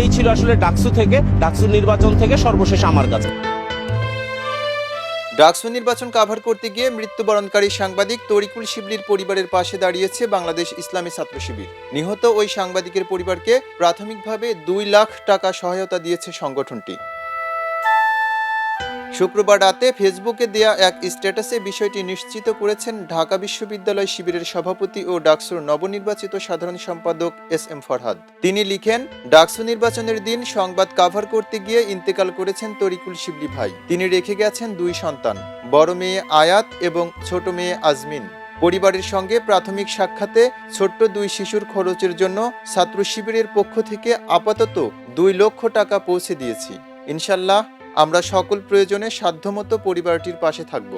এই ছিল আসলে ডাকসু থেকে, ডাকসু নির্বাচন থেকে সর্বশেষ আমার কাছে। ডাকসু নির্বাচন কাভার করতে গিয়ে মৃত্যুবরণকারী সাংবাদিক তরিকুল শিবলির পরিবারের পাশে দাঁড়িয়েছে বাংলাদেশ ইসলামী ছাত্র শিবির। নিহত ওই সাংবাদিকের পরিবারকে প্রাথমিকভাবে দুই লাখ টাকা সহায়তা দিয়েছে সংগঠনটি। শুক্রবার রাতে ফেসবুকে দেয়া এক স্ট্যাটাসে বিষয়টি নিশ্চিত করেছেন ঢাকা বিশ্ববিদ্যালয় শিবিরের সভাপতি ও ডাকসুর নবনির্বাচিত সাধারণ সম্পাদক এস এম ফরহাদ। তিনি লিখেন, ডাকসু নির্বাচনের দিন সংবাদ কাভার করতে গিয়ে ইন্তেকাল করেছেন তরিকুল শিবলি ভাই। তিনি রেখে গেছেন দুই সন্তান, বড় মেয়ে আয়াত এবং ছোট মেয়ে আজমিন। পরিবারের সঙ্গে প্রাথমিক সাক্ষাতে ছোট্ট দুই শিশুর খরচের জন্য ছাত্র শিবিরের পক্ষ থেকে আপাতত দুই লক্ষ টাকা পৌঁছে দিয়েছি। ইনশাল্লাহ আমরা সকল প্রয়োজনে সাধ্যমতো পরিবারটির পাশে থাকব।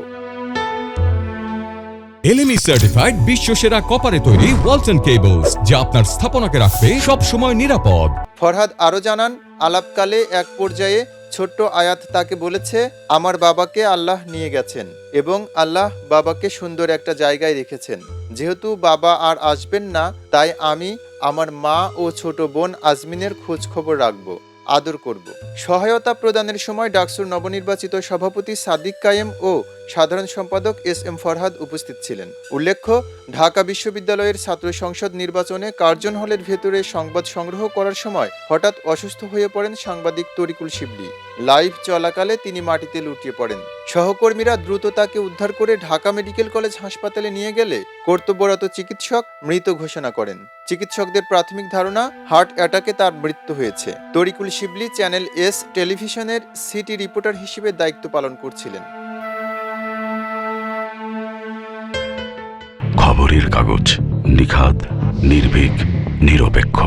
এলএমই সার্টিফাইড বিশ্ব সেরা কপারে তৈরি ওয়ালটন কেবলস যা আপনার স্থাপনাকে রাখবে সব সময় নিরাপদ। ফরহাদ আরও জানান আলাপকালে এক পর্যায়ে ছোট্ট আয়াত তাকে বলেছে আমার বাবাকে আল্লাহ নিয়ে গেছেন এবং আল্লাহ বাবাকে সুন্দর একটা জায়গায় রেখেছেন। যেহেতু বাবা আর আসবেন না তাই আমি আমার মা ও ছোট বোন আজমিনের খোঁজ খবর রাখব। আদর করব। সহায়তা প্রদানের সময় ডাকসুর নবনির্বাচিত সভাপতি সাদিক কায়েম ও সাধারণ সম্পাদক এস এম ফরহাদ উপস্থিত ছিলেন। উল্লেখ্য, ঢাকা বিশ্ববিদ্যালয়ের ছাত্র সংসদ নির্বাচনে কার্জন হলের ভেতরে সংবাদ সংগ্রহ করার সময় হঠাৎ অসুস্থ হয়ে পড়েন সাংবাদিক তরিকুল শিবলি। লাইভ চলাকালে তিনি মাটিতে লুটিয়ে পড়েন। সহকর্মীরা দ্রুত তাকে উদ্ধার করে ঢাকা মেডিকেল কলেজ হাসপাতালে নিয়ে গেলে কর্তব্যরত চিকিৎসক মৃত ঘোষণা করেন। চিকিৎসকদের প্রাথমিক ধারণা, হার্ট অ্যাটাকে তার মৃত্যু হয়েছে। তরিকুল শিবলি চ্যানেল এস টেলিভিশনের সিটি রিপোর্টার হিসেবে দায়িত্ব পালন করছিলেন। খবরের কাগজ, নিখাদ, নির্ভীক, নিরপেক্ষ।